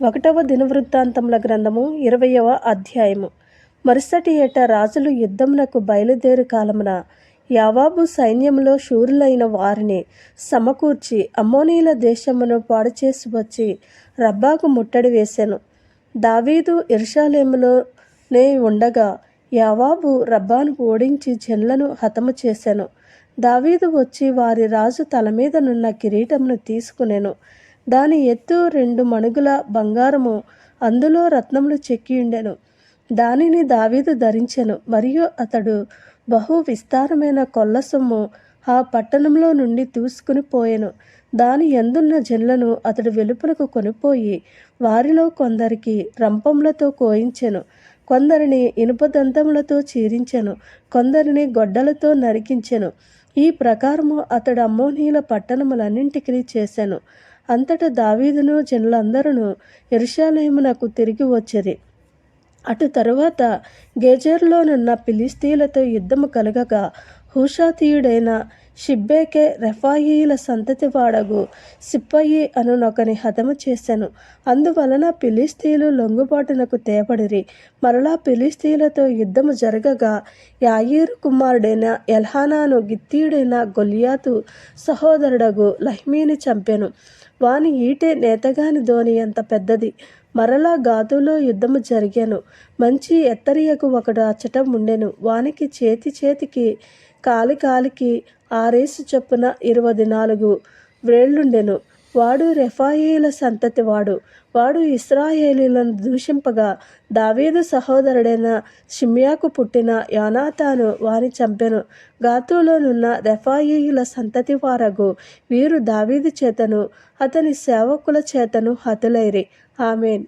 ఒకటవ దినవృత్తాంతముల గ్రంథము ఇరవయవ అధ్యాయము. మరుసటి ఏట రాజులు యుద్ధమునకు బయలుదేరు కాలమున యావాబు సైన్యంలో శూరులైన వారిని సమకూర్చి అమ్మోనీల దేశమును పాడు చేసి వచ్చి రబ్బాకు ముట్టడి వేశాను దావీదు ఇర్షాలేములోనే ఉండగా యావాబు రబ్బాను ఓడించి జన్లను హతము చేశాను దావీదు వచ్చి వారి రాజు తల మీద నున్న కిరీటమును తీసుకునేను. దాని ఎత్తు రెండు మణుగుల బంగారము. అందులో రత్నములు చెక్కి ఉండెను. దానిని దావీదు ధరించెను. మరియు అతడు బహు విస్తారమైన కొల్ల సొమ్ము ఆ పట్టణంలో నుండి తీసుకుని పోయెను. దాని ఎందున్న జన్లను అతడు వెలుపలకు కొనిపోయి వారిలో కొందరికి రంపములతో కోయించెను. కొందరిని ఇనుప దంతములతో చీరించెను. కొందరిని గొడ్డలతో నరికించెను. ఈ ప్రకారము అతడు అమ్మోనీల పట్టణములన్నింటికి చేశాను అంతటా దావీదును జనులందరూ ఎరుషాలేమునకు తిరిగి వచ్చిరి. అటు తరువాత గేజర్లోనున్న పిలిస్తీలతో యుద్ధము కలగగా హూషాతీయుడైన షిబ్బేకే రెఫాయిల సంతతి వాడగు సిప్పయి అనునొకని హతము చేశాను అందువలన పిలిస్తీలు లొంగుబాటునకు తేపడిరి మరలా పిలిస్తీలతో యుద్ధము జరగగా యాయీరు కుమారుడైన ఎల్హానాను గిత్తీయుడైన గొలియాతు సహోదరుడగు లహ్మీని చంపెను. వాని ఈటే నేతగాని ధోని ఎంత పెద్దది. మరలా గాతులో యుద్ధము జరిగాను. మంచి ఎత్తరియకు ఒకడు అచ్చటం ఉండెను. వానికి చేతి చేతికి కాలి కాలికి ఆరేసు చొప్పున ఇరవై నాలుగు వేళ్ళుండెను వాడు రెఫాయేల సంతతి వాడు. వాడు ఇస్రాయేలీలను దూషింపగా దావీదు సహోదరుడైన షిమ్యాకు పుట్టిన యానాతాను వాని చంపెను. గాతులోనున్న రెఫాయేయుల సంతతి వారగు వీరు దావీదు చేతను అతని సేవకుల చేతను హతులైరి. ఆమెన్.